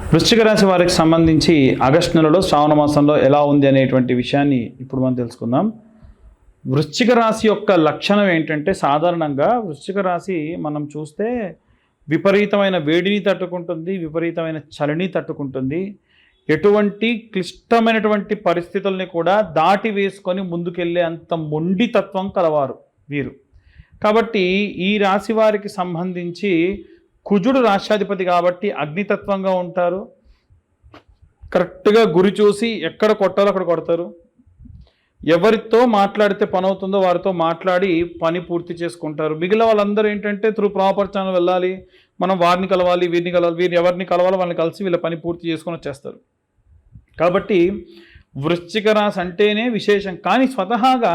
వృశ్చిక రాశి వారికి సంబంధించి ఆగస్టు నెలలో శ్రావణ మాసంలో ఎలా ఉంది అనేటువంటి విషయాన్ని ఇప్పుడు మనం తెలుసుకుందాం. వృశ్చిక రాశి యొక్క లక్షణం ఏంటంటే సాధారణంగా వృశ్చిక రాశి మనం చూస్తే విపరీతమైన వేడిని తట్టుకుంటుంది విపరీతమైన చలిని తట్టుకుంటుంది. ఎటువంటి క్లిష్టమైనటువంటి పరిస్థితుల్ని కూడా దాటి వేసుకొని ముందుకెళ్ళే అంత మొండితత్వం కలవారు వీరు. కాబట్టి ఈ రాశి వారికి సంబంధించి కుజుడు రాష్ట్రాధిపతి కాబట్టి అగ్నితత్వంగా ఉంటారు. కరెక్ట్గా గురి చూసి ఎక్కడ కొట్టాలో అక్కడ కొడతారు. ఎవరితో మాట్లాడితే పని అవుతుందో వారితో మాట్లాడి పని పూర్తి చేసుకుంటారు. మిగిలిన వాళ్ళందరూ ఏంటంటే త్రూ ప్రాపర్ ఛానల్ వెళ్ళాలి మనం వారిని కలవాలి వీరిని కలవాలి వీరిని ఎవరిని కలవాలో వాళ్ళని కలిసి వీళ్ళ పని పూర్తి చేసుకొని వచ్చేస్తారు. కాబట్టి వృశ్చిక రాశి అంటేనే విశేషం. కానీ స్వతహాగా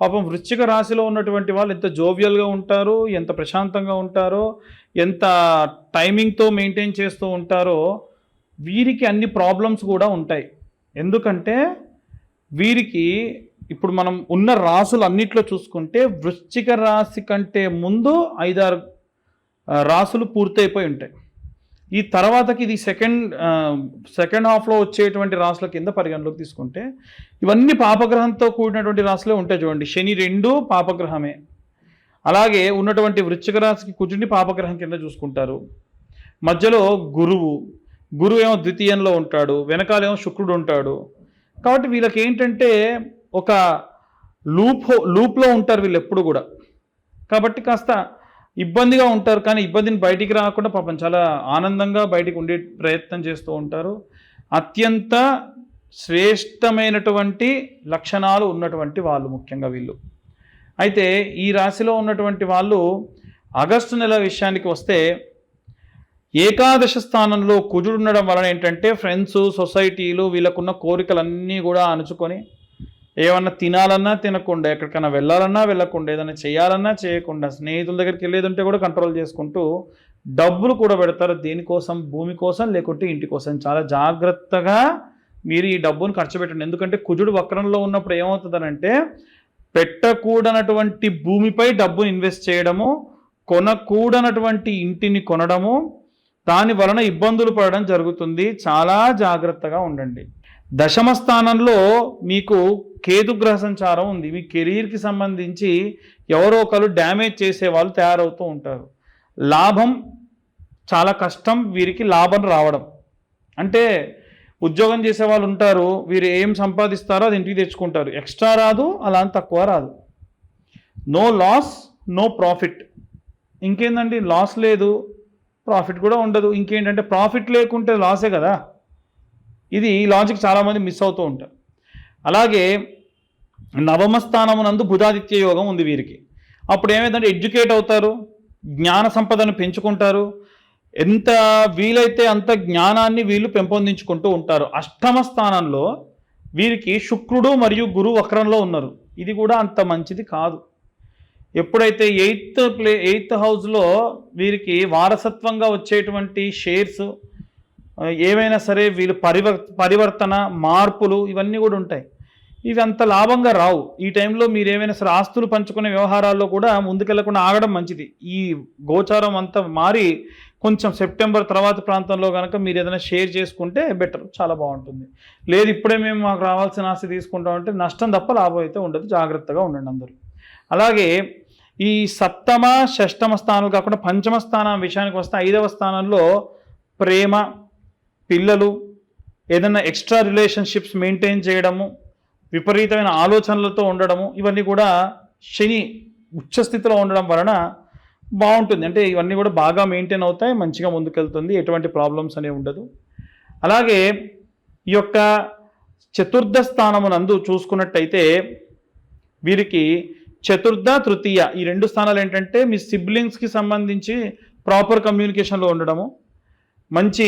పాపం వృశ్చిక రాశిలో ఉన్నటువంటి వాళ్ళు ఎంత జోవియల్గా ఉంటారు ఎంత ప్రశాంతంగా ఉంటారో ఎంత టైమింగ్తో మెయింటైన్ చేస్తూ ఉంటారో వీరికి అన్ని ప్రాబ్లమ్స్ కూడా ఉంటాయి. ఎందుకంటే వీరికి ఇప్పుడు మనం ఉన్న రాసులు అన్నిట్లో చూసుకుంటే వృశ్చిక రాశి కంటే ముందు ఐదారు రాసులు పూర్తయిపోయి ఉంటాయి. ఈ తర్వాతకి ఇది సెకండ్ సెకండ్ హాఫ్లో వచ్చేటువంటి రాసుల కింద పరిగణలోకి తీసుకుంటే ఇవన్నీ పాపగ్రహంతో కూడినటువంటి రాసులే ఉంటాయి చూడండి. శని రెండు పాపగ్రహమే. అలాగే ఉన్నటువంటి వృశ్చిక రాశికి కుజుడిని పాపగ్రహం కింద చూసుకుంటారు. మధ్యలో గురువు. గురువు ఏమో ద్వితీయంలో ఉంటాడు. వెనకాలేమో శుక్రుడు ఉంటాడు. కాబట్టి వీళ్ళకి ఏంటంటే ఒక లూప్ లూప్లో ఉంటారు వీళ్ళు ఎప్పుడు కూడా. కాబట్టి కాస్త ఇబ్బందిగా ఉంటారు కానీ ఇబ్బందిని బయటికి రాకుండా పాపం చాలా ఆనందంగా బయటికి ఉండే ప్రయత్నం చేస్తూ ఉంటారు. అత్యంత శ్రేష్టమైనటువంటి లక్షణాలు ఉన్నటువంటి వాళ్ళు ముఖ్యంగా వీళ్ళు. అయితే ఈ రాశిలో ఉన్నటువంటి వాళ్ళు ఆగస్టు నెల విషయానికి వస్తే ఏకాదశ స్థానంలో కుజుడు ఉండడం వలన ఏంటంటే ఫ్రెండ్స్ సొసైటీలు వీళ్ళకున్న కోరికలన్నీ కూడా అణుచుకొని ఏమన్నా తినాలన్నా తినకుండా ఎక్కడికైనా వెళ్ళాలన్నా వెళ్ళకుండా ఏదైనా చేయాలన్నా చేయకుండా స్నేహితుల దగ్గరికి వెళ్ళేదంటే కూడా కంట్రోల్ చేసుకుంటూ డబ్బులు కూడా పెడతారు. దేనికోసం భూమి కోసం లేకుంటే ఇంటి కోసం. చాలా జాగ్రత్తగా మీరు ఈ డబ్బును ఖర్చు పెట్టండి. ఎందుకంటే కుజుడు వక్రంలో ఉన్నప్పుడు ఏమవుతుందనంటే పెట్టకూడనటువంటి భూమిపై డబ్బును ఇన్వెస్ట్ చేయడము కొనకూడనటువంటి ఇంటిని కొనడము దాని వలన ఇబ్బందులు పడడం జరుగుతుంది. చాలా జాగ్రత్తగా ఉండండి. దశమ స్థానంలో మీకు కేతుగ్రహ సంచారం ఉంది. మీ కెరీర్కి సంబంధించి ఎవరో ఒకరు డ్యామేజ్ చేసే వాళ్ళు తయారవుతూ ఉంటారు. లాభం చాలా కష్టం వీరికి లాభం రావడం. అంటే ఉద్యోగం చేసే వాళ్ళు ఉంటారు వీరు ఏం సంపాదిస్తారో అది ఇంటికి తెచ్చుకుంటారు. ఎక్స్ట్రా రాదు అలా అని తక్కువ రాదు. No loss no profit. ఇంకేందండి? లాస్ లేదు ప్రాఫిట్ కూడా ఉండదు. ఇంకేంటంటే ప్రాఫిట్ లేకుంటే లాసే కదా. ఇది ఈ లాజిక్ చాలామంది మిస్ అవుతూ ఉంటారు. అలాగే నవమ స్థానమునందు బుధాదిత్య యోగం ఉంది వీరికి. అప్పుడు ఏమైందంటే ఎడ్యుకేట్ అవుతారు జ్ఞాన సంపదను పెంచుకుంటారు ఎంత వీలైతే అంత జ్ఞానాన్ని వీళ్ళు పెంపొందించుకుంటూ ఉంటారు. అష్టమ స్థానంలో వీరికి శుక్రుడు మరియు గురు వక్రంలో ఉన్నారు. ఇది కూడా అంత మంచిది కాదు. ఎప్పుడైతే ఎయిత్ ప్లే ఎయిత్ హౌస్లో వీరికి వారసత్వంగా వచ్చేటువంటి షేర్స్ ఏవైనా సరే వీళ్ళు పరివర్ పరివర్తన మార్పులు ఇవన్నీ కూడా ఉంటాయి. ఇవి అంత లాభంగా రావు. ఈ టైంలో మీరు ఏమైనా సరే ఆస్తులు పంచుకునే వ్యవహారాల్లో కూడా ముందుకెళ్ళకుండా ఆగడం మంచిది. ఈ గోచారం అంతా మారి కొంచెం సెప్టెంబర్ తర్వాత ప్రాంతంలో కనుక మీరు ఏదైనా షేర్ చేసుకుంటే బెటర్ చాలా బాగుంటుంది. లేదు ఇప్పుడే మేము మాకు రావాల్సిన ఆస్తి తీసుకుంటామంటే నష్టం తప్ప లాభం అయితే ఉండదు జాగ్రత్తగా ఉండండి అందరూ. అలాగే ఈ సప్తమ షష్టమ స్థానాలు కాకుండా పంచమ స్థానం విషయానికి వస్తే ఐదవ స్థానంలో ప్రేమ పిల్లలు ఏదైనా ఎక్స్ట్రా రిలేషన్షిప్స్ మెయింటైన్ చేయడము విపరీతమైన ఆలోచనలతో ఉండడము ఇవన్నీ కూడా శని ఉచ్చస్థితిలో ఉండడం వలన బాగుంటుంది. అంటే ఇవన్నీ కూడా బాగా మెయింటైన్ అవుతాయి మంచిగా ముందుకెళ్తుంది ఎటువంటి ప్రాబ్లమ్స్ అనేవి ఉండదు. అలాగే ఈ యొక్క చతుర్థ స్థానమునందు చూసుకున్నట్టయితే వీరికి చతుర్థ తృతీయ ఈ రెండు స్థానాలు ఏంటంటే మీ సిబ్లింగ్స్కి సంబంధించి ప్రాపర్ కమ్యూనికేషన్లో ఉండడము మంచి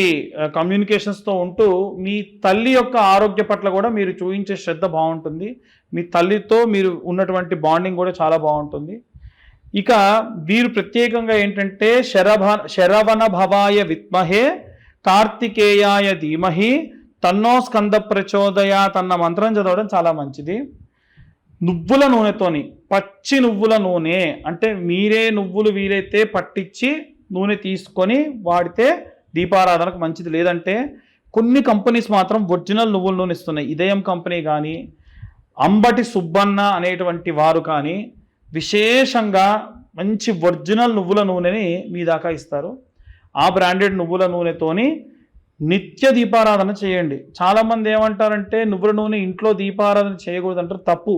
కమ్యూనికేషన్స్తో ఉంటూ మీ తల్లి యొక్క ఆరోగ్య పట్ల కూడా మీరు చూపించే శ్రద్ధ బాగుంటుంది. మీ తల్లితో మీరు ఉన్నటువంటి బాండింగ్ కూడా చాలా బాగుంటుంది. ఇక వీరు ప్రత్యేకంగా ఏంటంటే శరభ శరవణ భవాయ విద్మహే కార్తికేయాయ ధీమహి తన్నో స్కంద ప్రచోదయ తన్న మంత్రం చదవడం చాలా మంచిది. నువ్వుల నూనెతోని పచ్చి నువ్వుల నూనె అంటే మీరే నువ్వులు వీలైతే పట్టించి నూనె తీసుకొని వాడితే దీపారాధనకు మంచిది. లేదంటే కొన్ని కంపెనీస్ మాత్రం ఒరిజినల్ నువ్వుల నూనె ఇస్తున్నాయి. ఇదయం కంపెనీ కానీ అంబటి సుబ్బన్న అనేటువంటి వారు కానీ విశేషంగా మంచి ఒరిజినల్ నువ్వుల నూనెని మీ దాకా ఇస్తారు. ఆ బ్రాండెడ్ నువ్వుల నూనెతోని నిత్య దీపారాధన చేయండి. చాలామంది ఏమంటారంటే నువ్వుల నూనె ఇంట్లో దీపారాధన చేయకూడదు అంటారు తప్పు.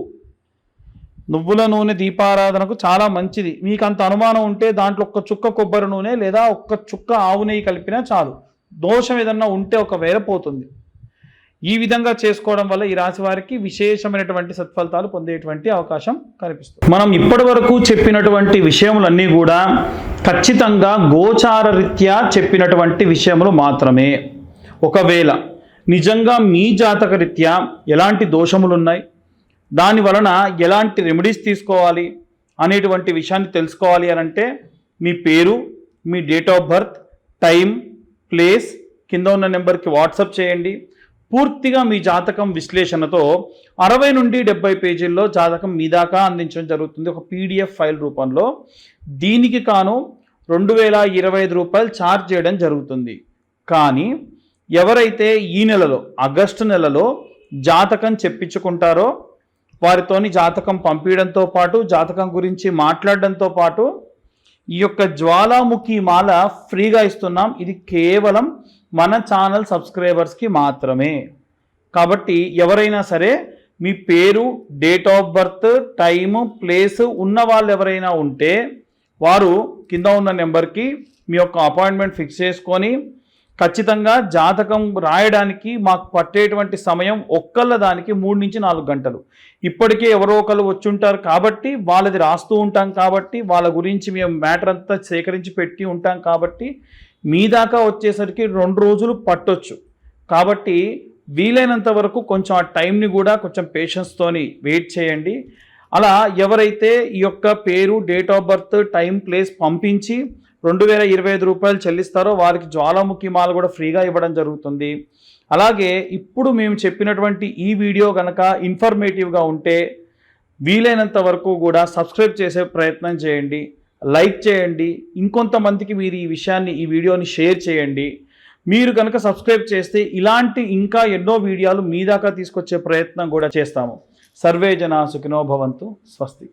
నువ్వుల నూనె దీపారాధనకు చాలా మంచిది. మీకు అంత అనుమానం ఉంటే దాంట్లో ఒక్క చుక్క కొబ్బరి నూనె లేదా ఒక్క చుక్క ఆవు నెయ్యి కలిపినా చాలు. దోషం ఏదన్నా ఉంటే ఒకవేళ పోతుంది. ఈ విధంగా చేసుకోవడం వల్ల ఈ రాశి వారికి విశేషమైనటువంటి సత్ఫలితాలు పొందేటువంటి అవకాశం కనిపిస్తుంది. మనం ఇప్పటి వరకు చెప్పినటువంటి విషయములన్నీ కూడా ఖచ్చితంగా గోచార రీత్యా చెప్పినటువంటి విషయములు మాత్రమే. ఒకవేళ నిజంగా మీ జాతక రీత్యా ఎలాంటి దోషములు ఉన్నాయి దాని వలన ఎలాంటి రెమెడీస్ తీసుకోవాలి? అనేటువంటి విషయాన్ని తెలుసుకోవాలి అని అంటే మీ పేరు మీ date of birth time place కింద ఉన్న నెంబర్కి వాట్సప్ చేయండి. పూర్తిగా మీ జాతకం విశ్లేషణతో అరవై నుండి డెబ్బై పేజీల్లో జాతకం మీ దాకా అందించడం జరుగుతుంది. ఒక పీడిఎఫ్ ఫైల్ రూపంలో. దీనికి కాను రెండు వేల ఇరవై ఐదు రూపాయలు ఛార్జ్ చేయడం జరుగుతుంది. కానీ ఎవరైతే ఈ నెలలో ఆగస్టు నెలలో జాతకం చెప్పించుకుంటారో వారితోని జాతకం పంపించడంతో పాటు జాతకం గురించి మాట్లాడడంతో పాటు ఈ యొక్క జ్వాలాముఖి మాల ఫ్రీగా ఇస్తున్నాం. ఇది కేవలం మన ఛానల్ సబ్స్క్రైబర్స్కి మాత్రమే. కాబట్టి ఎవరైనా సరే మీ పేరు date of birth time place ఉన్న వాళ్ళు ఎవరైనా ఉంటే వారు కింద ఉన్న నెంబర్కి మీ యొక్క అపాయింట్మెంట్ ఫిక్స్ చేసుకొని ఖచ్చితంగా జాతకం రాయడానికి మాకు పట్టేటువంటి సమయం ఒక్కళ్ళ దానికి మూడు నుంచి నాలుగు గంటలు. ఇప్పటికే ఎవరో ఒకరు వచ్చి ఉంటారు కాబట్టి వాళ్ళది రాస్తూ ఉంటాం కాబట్టి వాళ్ళ గురించి మేము మ్యాటర్ అంతా సేకరించి పెట్టి ఉంటాం కాబట్టి మీ దాకా వచ్చేసరికి రెండు రోజులు పట్టొచ్చు. కాబట్టి వీలైనంత వరకు కొంచెం ఆ టైంని కూడా కొంచెం పేషెన్స్తోని వెయిట్ చేయండి. అలా ఎవరైతే ఈ యొక్క పేరు date of birth time place పంపించి రెండు వేల ఇరవై ఐదు రూపాయలు చెల్లిస్తారో వారికి జ్వాలాముఖి మాల కూడా ఫ్రీగా ఇవ్వడం జరుగుతుంది. అలాగే ఇప్పుడు మేము చెప్పినటువంటి ఈ వీడియో కనుక ఇన్ఫర్మేటివ్గా ఉంటే వీలైనంత వరకు కూడా సబ్స్క్రైబ్ చేసే ప్రయత్నం చేయండి. లైక్ చేయండి. ఇంకొంతమందికి మీరు ఈ విషయాన్ని ఈ వీడియోని షేర్ చేయండి. మీరు కనుక సబ్స్క్రైబ్ చేస్తే ఇలాంటి ఇంకా ఎన్నో వీడియోలు మీ దాకా తీసుకొచ్చే ప్రయత్నం కూడా చేస్తాము. సర్వే జనా సుఖినో భవంతు. స్వస్తి.